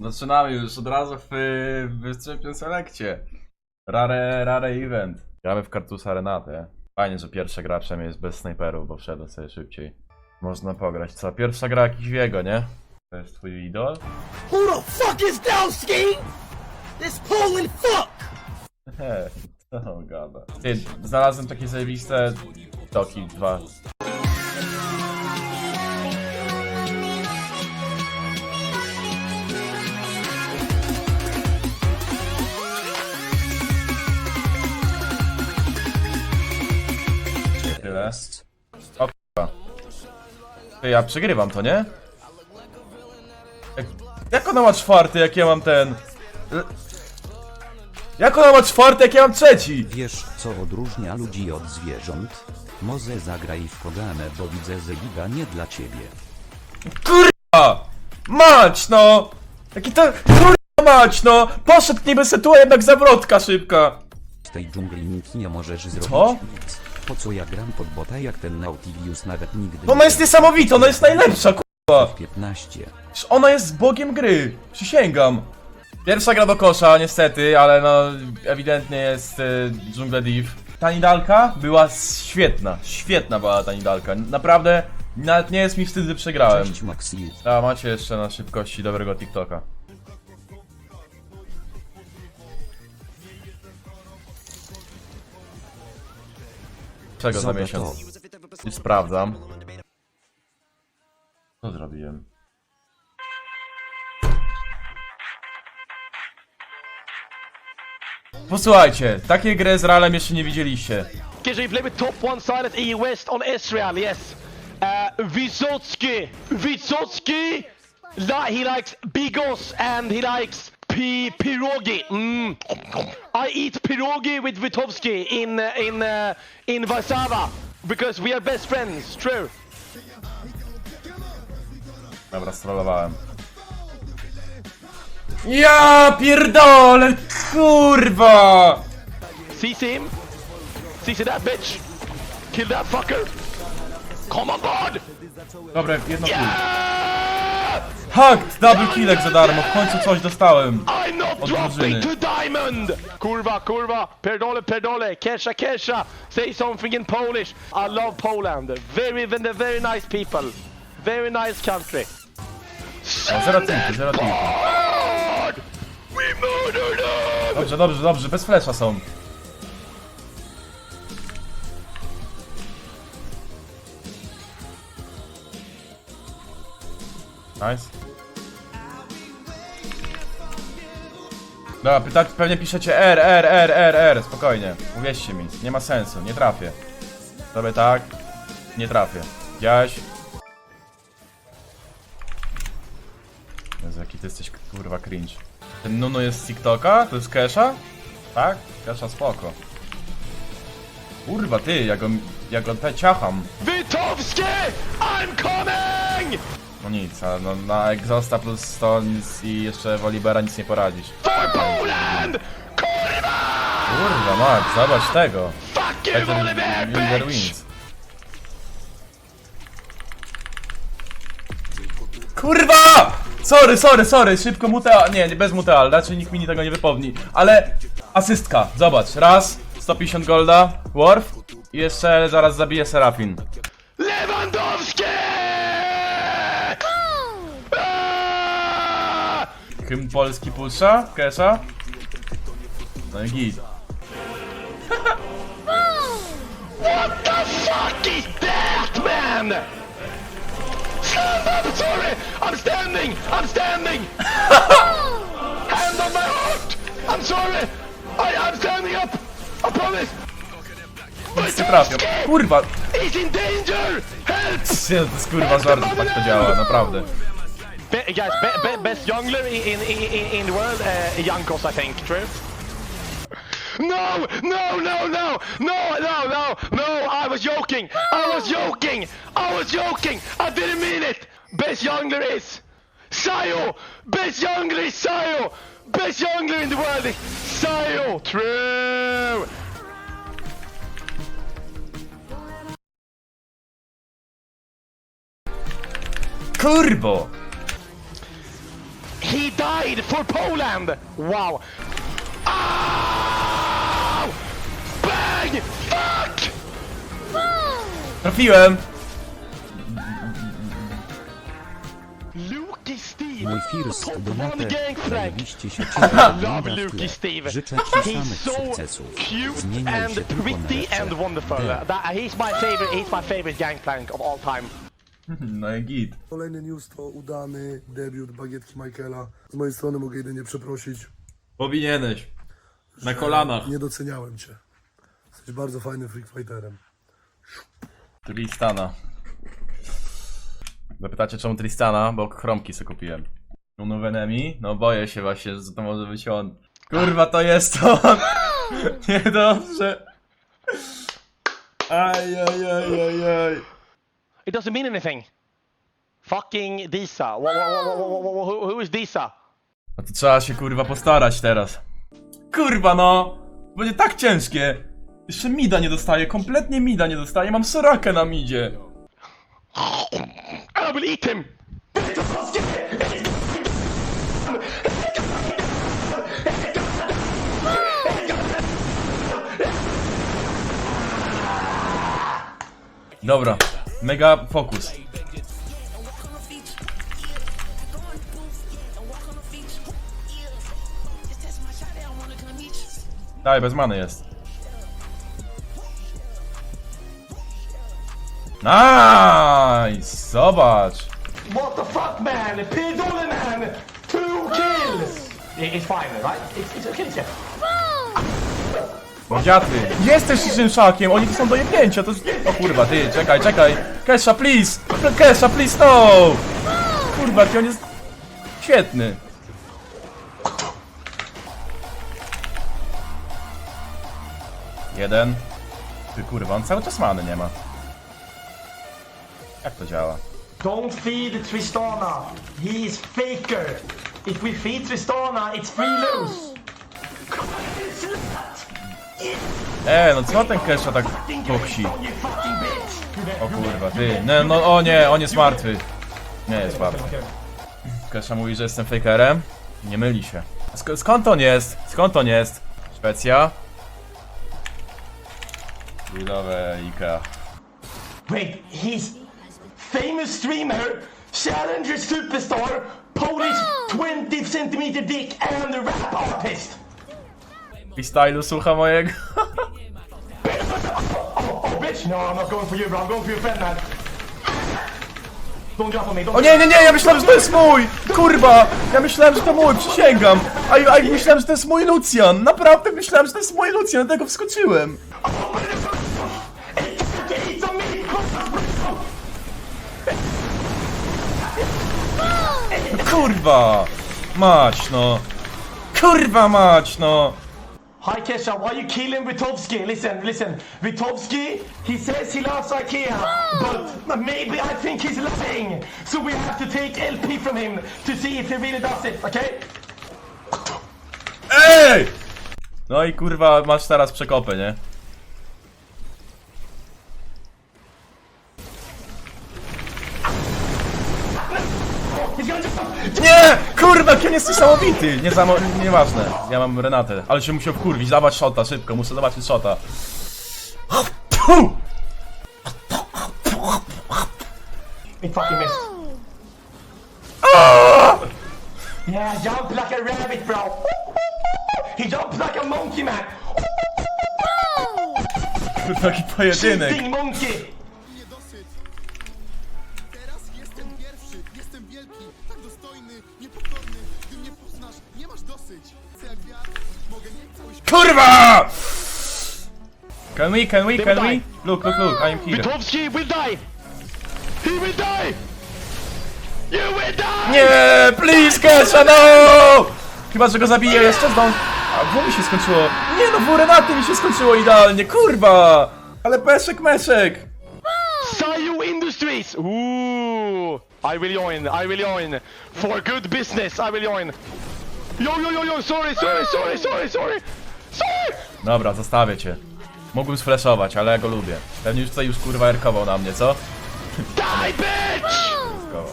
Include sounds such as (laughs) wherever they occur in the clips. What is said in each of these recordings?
Zaczynamy już od razu w, w Selectie. Rare, rare event. Gramy w Kartusa Renatę. Fajnie, że pierwsza gra przynajmniej jest bez snajperów, bo wszedł sobie szybciej. Można pograć. Co? Pierwsza gra jakiś Wiego, nie? To jest twój idol? Who the fuck is Dowski? This Poland fuck! He, (laughs) co on gada? Ty, znalazłem takie zajebiste Toki 2. ja przegrywam to, nie? Jak, jak ona ma czwarty, jak ja mam ten... Jak ona ma czwarty, jak ja mam trzeci? Wiesz co odróżnia ludzi od zwierząt? Może zagraj w poganę, bo widzę, że liga nie dla ciebie. Kurwa! Mać, no! Jaki to... Kurwa mać, no! Poszedł niby se tu, a jednak zawrotka szybka. Z tej dżungli nic nie możesz zrobić Co? nic. Po co ja gram pod bota jak ten Nautilus nawet nigdy No ona jest niesamowita, ona jest najlepsza, kurwa! 15. Przecież ona jest bogiem gry, przysięgam. Pierwsza gra do kosza, niestety, ale no ewidentnie jest y, Jungle Div. Ta nidalka była świetna, świetna była ta nidalka. Naprawdę, nawet nie jest mi wstyd, że przegrałem. Cześć. A macie jeszcze na szybkości dobrego TikToka. Czego za Zobacz miesiąc? I sprawdzam. Co zrobiłem? Posłuchajcie, takie gry z Realem jeszcze nie widzieliście. Jeżeli with top one side at E West on Israel, yes. Uh, Vysotsky, Vysotsky, li he likes bigos and he likes pi pirogi. Mm. I eat pirogi with Vitovsky in uh, in uh, in Warszawa because we are best friends. True. Dobra, strollowałem. Ja pierdolę, kurwa! CC him. CC that bitch. Kill that fucker. Come on board. Dobra, jedno kill. Hacked, double killek za darmo, w końcu coś dostałem. I'm not Od dropping drużyny. to diamond! Kurwa, kurwa, perdole, perdole, kesha, kesha. Say something in Polish. I love Poland. Very, very, very nice people. Very nice country. O, zero tilty, zero! We murdered them! Dobrze, dobrze, dobrze, bez flesza są. Nice. Dobra, pyta, pewnie piszecie R, R, R, R, R, spokojnie. Uwierzcie mi, nie ma sensu, nie trafię. Zrobię tak, nie trafię. Widziałeś? Jezu, jaki ty jesteś kurwa cringe. Ten Nuno jest z TikToka? To jest Kesha? Tak? Kesha spoko. Kurwa ty, ja go, ja go te ciacham. I'm coming! No nic, a no, na Exhausta plus 100 nic i jeszcze Wolibera nic nie poradzisz. For Poland! Kurwa! Kurwa Max, zobacz tego. Fuck you, Peter Oliver, Wilder bitch! wins. Kurwa! Sorry, sorry, sorry, szybko muteal, nie, nie bez muteal, raczej nikt mi tego nie wypomni, ale asystka, zobacz, raz, 150 golda, Worf i jeszcze zaraz zabiję Serafin. Hymn polski pusza, Kesha. No i git. What the fuck is that, man? Stand up, sorry! I'm standing! I'm standing! Hand on my heart! I'm sorry! I, I'm standing up! I promise! Nic nie trafią. Kurwa! He's in danger! Help! Nie, to jest kurwa żart, tak to działa, naprawdę. Be, guys, be, be, best jungler in, in, in, in the world, uh, Jankos, I think, true? No, no, no, no, no, no, no, no, I was joking, I was joking, I was joking, I didn't mean it. Best jungler is Sayo, best jungler is Sayo, best jungler in the world is Sayo, true. Kurbo! He died for Poland! Wow. Ow! Bang! Fuck! Trafiłem! Luki Steve! Mój first Top one donate, gangplank! zajebiście się cieszę, (laughs) Love Luki tle. Steve! Życzę ci He's samych so sukcesów. cute Zmieniaj and się tylko pretty and wonderful. Damn. That, uh, he's my favorite, he's my favorite gangplank of all time. No i git. Kolejny news to udany debiut bagietki Michaela. Z mojej strony mogę jedynie przeprosić. Powinieneś. Na kolanach. Nie doceniałem cię. Jesteś bardzo fajnym freak fighterem. Tristana. Zapytacie czemu Tristana? Bo chromki sobie kupiłem. No enemy? No boję się właśnie, że to może być on. Kurwa to jest on! (laughs) Niedobrze. Aj, aj, aj, aj, aj. It doesn't mean anything. Fucking Disa. Wha- wha- wha- wha- wha- wha- who- who is Disa? No to trzeba się kurwa postarać teraz. Kurwa no! Będzie tak ciężkie. Jeszcze mida nie dostaję, kompletnie mida nie dostaję, mam Sorakę na midzie. (laughs) I will eat him! Dobra, mega fokus. Daj, bez many jest. Nice! Zobacz! What the fuck, man? Pidole, man! Two kills! It's fine, right? It's, it's okay, yeah. Dziatry! Jesteś szakiem, oni tu są do jebnięcia, to jest... O kurwa, ty, czekaj, czekaj! Kesha, please! Kesha, please, no! Kurwa, jaki on jest... Świetny. Jeden. Ty kurwa, on cały czas many nie ma. Jak to działa? Don't feed Tristana. He is faker. If we feed Tristana, it's free lose. E, no co ten Kesha tak koksi? O kurwa, ty. No, no, o nie, on jest martwy. Nie jest martwy. Kesha mówi, że jestem fakerem. Nie myli się. Sk skąd on jest? Skąd on jest? Szwecja? Budowe Ikea. Wait, he's famous streamer, challenger superstar, Polish 20 centimeter dick, and a rap artist. Freestylu słucha mojego. Bitch! No, I'm not going for you, bro. I'm going for your friend, man. Don't jump on me. Don't O nie, nie, nie, ja myślałem, że to jest mój! Kurwa! Ja myślałem, że to mój, przysięgam! A, a myślałem, że to jest mój Lucian! Naprawdę myślałem, że to jest mój Lucian, dlatego wskoczyłem! It's on me! Kurwa! Mać, no! Kurwa mać, no! Hi Kesha, why are you killing Vitovsky? Listen, listen. Vitovsky, he says he loves IKEA, but maybe I think he's lying. So we have to take LP from him to see if he really does it, okay? Ej! No i kurwa, masz teraz przekopę, nie? Niesamowity! Niezamo... Nieważne, ja mam Renatę, ale się musiał wkurwić, dawać shota, szybko, muszę zobaczyć shota. He fucking missed. Yeah, jump like a rabbit, bro. He jumps like a monkey, man. Jaki pojedynek! Shooting monkey. Kurwa! Can we, can we, They can we? die. Look, look, look, I am here. Vitovsky will die! He will die! You will die! Nie, please, Kesha, no! Chyba, że go zabiję jeszcze, zdąż... A, w mi się skończyło. Nie no, w Renaty mi się skończyło idealnie, kurwa! Ale peszek, meszek! Sayu Industries! Ooh! I will join, I will join. For good business, I will join. Yo, yo, yo, yo, sorry, sorry, sorry, sorry, sorry! Dobra, zostawię cię. Mógłbym sflashować, ale ja go lubię. Pewnie już tutaj już kurwa erkował na mnie, co? Die, bitch! Erkował.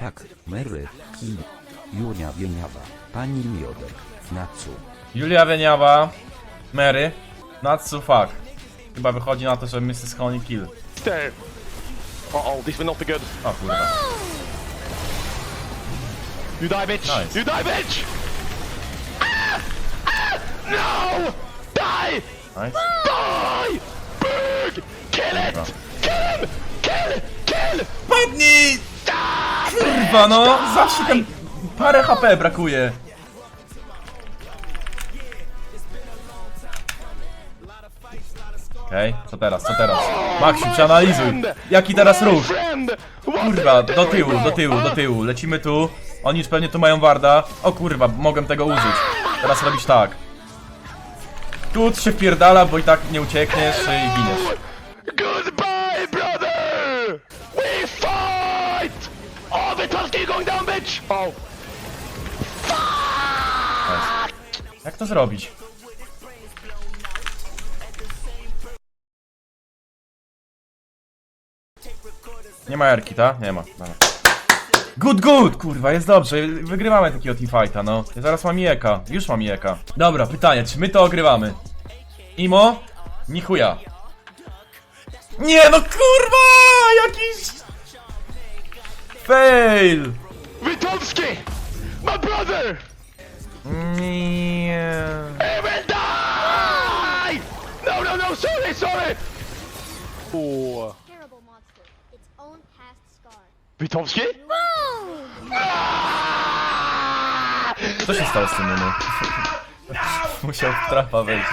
Tak, Mary, Kim. Julia Wieniawa, pani Miodek, Natsu. Julia Wieniawa, Mary, Natsu fuck. Chyba wychodzi na to, że Mrs. Honey kill. Uh oh, this will not be good. O kurwa. You die, bitch! Nice. You die, bitch! No! Die! Nice. Die! Big! Kill it! Dobra. Kill! Kill! Kill! Padnij! Kurwa no, zawsze ten parę HP brakuje. Okej, co teraz, co teraz? Maksiu, przeanalizuj. Jaki teraz ruch? Kurwa, do tyłu, do tyłu, do tyłu. Lecimy tu. Oni już pewnie tu mają warda. O kurwa, mogę tego użyć. Teraz robisz tak. Tu się wpierdala, bo i tak nie uciekniesz i giniesz. Goodbye, brother! We fight! Oh, Vitalski going down, bitch! Oh. Jak to zrobić? Nie ma Erki, ta? Nie ma. Dobra. Good, good! Kurwa, jest dobrze. Wygrywamy takiego teamfighta, no. Ja zaraz mam Jeka. Już mam Jeka. Dobra, pytanie, czy my to ogrywamy? Imo? Ni chuja. Nie, no kurwa! Jakiś... Fail! Vitalski! My brother! Nie. He will die! No, no, no, sorry, sorry! Oh. terrible Co się stało z tym Imo? Musiał w trapa wejść.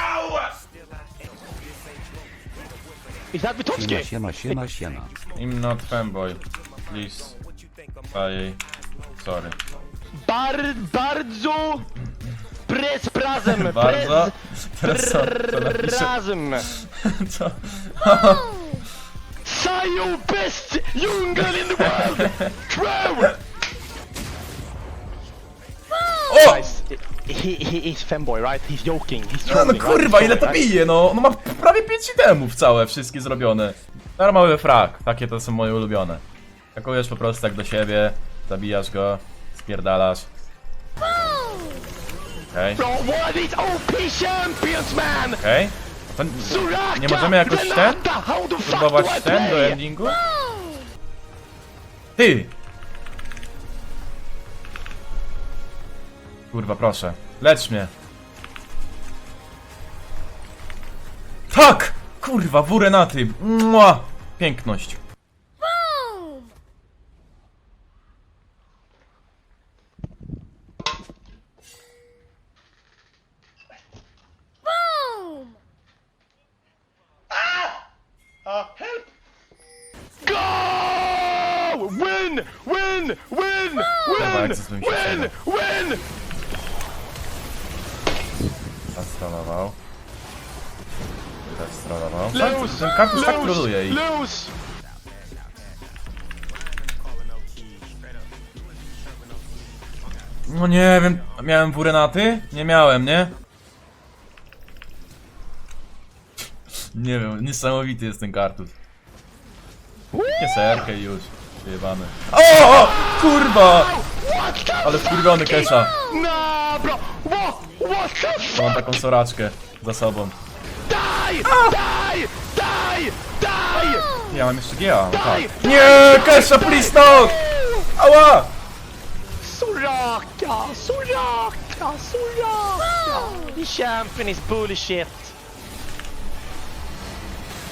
Is that? Siema, siema, siema, siema. I'm not fanboy. Please. Bye. Sorry. Bar, bardzo... Pres prazem! Bardzo. Teraz (laughs) co? Napiszę? Razem! Co? Sayo best young girl in the world! (laughs) True! O! Guys, he, he is femboy, right? He's joking, he's No, no trolling, kurwa, right? ile to Right? bije, no? No ma prawie 5 itemów całe, wszystkie zrobione. Darmowy frag, takie to są moje ulubione. Takujesz po prostu tak do siebie, zabijasz go, spierdalasz. Okej, these OP champions, man? okej. To! Nie możemy jakoś ten? Renata, How the fuck Próbować do I ten do play? endingu? Ty! Kurwa, proszę. Lecz mnie. Tak! Kurwa, w Renaty. Mua! Piękność. Go! Win! Win! Win! Win! swoim Win! Się Win! Zastrolował. Zastrolował. Lose! Ten kartus tak Lose! troluje i... Lose! No nie wiem, miałem w Renaty? Nie miałem, nie? Nie wiem, niesamowity jest ten kartus. Nie serkę już, wyjebany. O, o! Kurwa! Ale wkurwiony Kesha. Nah, bro! What the fuck? Mam taką soraczkę za sobą. Die! Die! Die! Die! Ja mam jeszcze GA, no tak. Nie, Kesha, please no! Ała! Soraka! Soraka! Soraka! The champion is bullshit!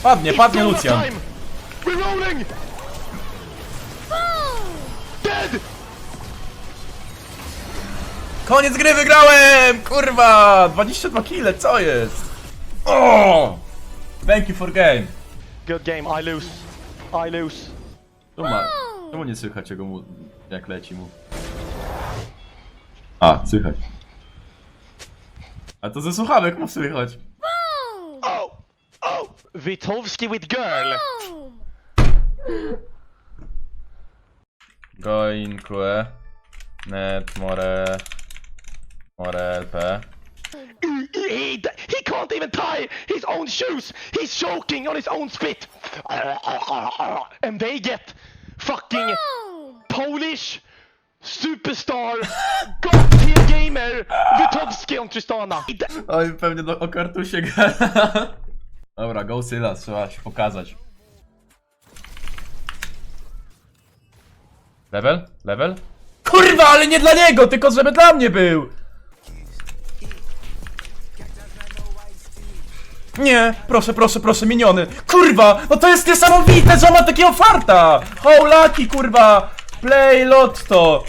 Padnie, padnie time! We're rolling! Koniec gry, wygrałem! Kurwa! 22 kile, co jest? O! Thank you for game. Good game, I lose. I lose. Tu ma. Czemu nie słychać jego mu... jak leci mu? A, słychać. A to ze słuchawek mu słychać. Oh! Oh! Vitovski with girl! Goin, Kue. Net, More. More LP. He, he, he can't even tie his own shoes! He's choking on his own spit! And they get fucking Polish superstar, god tier gamer, Witowski on Tristana. Oj, pewnie do, o kartusie gada. (laughs) Dobra, go Sylas, trzeba się pokazać. Level? Level? Kurwa, ale nie dla niego, tylko żeby dla mnie był! Nie, proszę, proszę, proszę, miniony. Kurwa, no to jest niesamowite, że on ma takiego farta! Hołlaki, kurwa! Play lotto!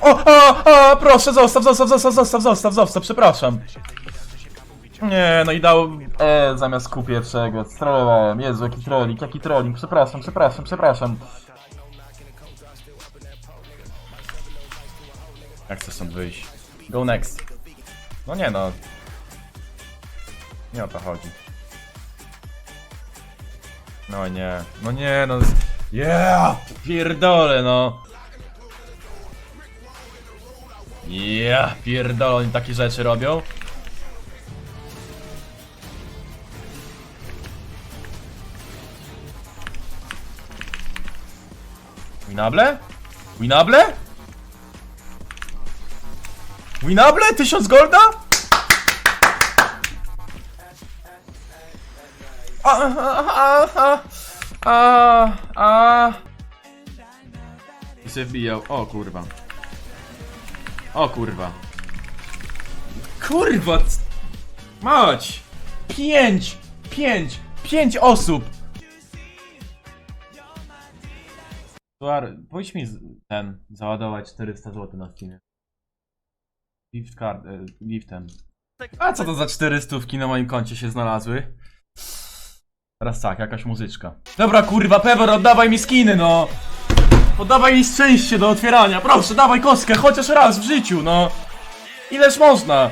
O, o, o, proszę, zostaw, zostaw, zostaw, zostaw, zostaw, zostaw, przepraszam. Nie, no i dał E zamiast Q pierwszego, strollowałem, Jezu, jaki trolling, jaki trolling, przepraszam, przepraszam, przepraszam. Jak chcę stąd wyjść? Go next. No nie no. Nie o to chodzi. No nie, no nie no. Yeah! Pierdolę no. Ja pierdolę, oni takie rzeczy robią. Winable? Winable? Winable? 1000 golda? A, a, a, a, a. I się wbijał. O kurwa. O kurwa. Kurwa! c- Mać! Pięć! Pięć! Pięć osób! Suar, pójdź mi ten, załadować 400 zł na Steamie. Gift card, e, giftem. A co to za 400 na moim koncie się znalazły? Teraz tak, jakaś muzyczka. Dobra kurwa, Pewor, oddawaj mi skiny, no! Oddawaj mi szczęście do otwierania, proszę, dawaj kostkę, chociaż raz w życiu, no! Ileż można?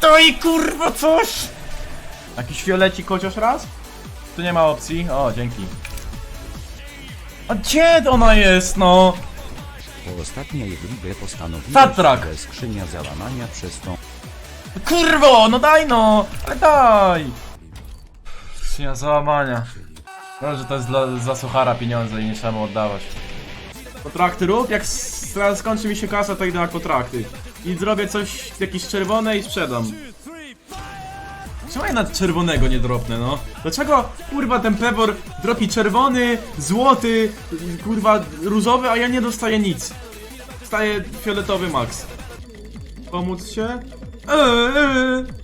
Daj kurwa coś! Jakiś fiolecik chociaż raz? Tu nie ma opcji? O, dzięki. A gdzie ona jest, no? Po ostatniej grze postanowiłem, Tatrak! że skrzynia załamania przez tą Kurwo, no daj no! Ale daj! Skrzynia załamania. No, że to jest dla, za suchara pieniądze i nie trzeba mu oddawać. Kontrakty rób, jak skończy mi się kasa, to idę na kontrakty. I zrobię coś, jakieś czerwone i sprzedam. Czemu ja na czerwonego nie dropnę, no? Dlaczego, kurwa, ten Pebor dropi czerwony, złoty, kurwa, różowy, a ja nie dostaję nic? Dostaję fioletowy max. Pomóc się? Eee, eee.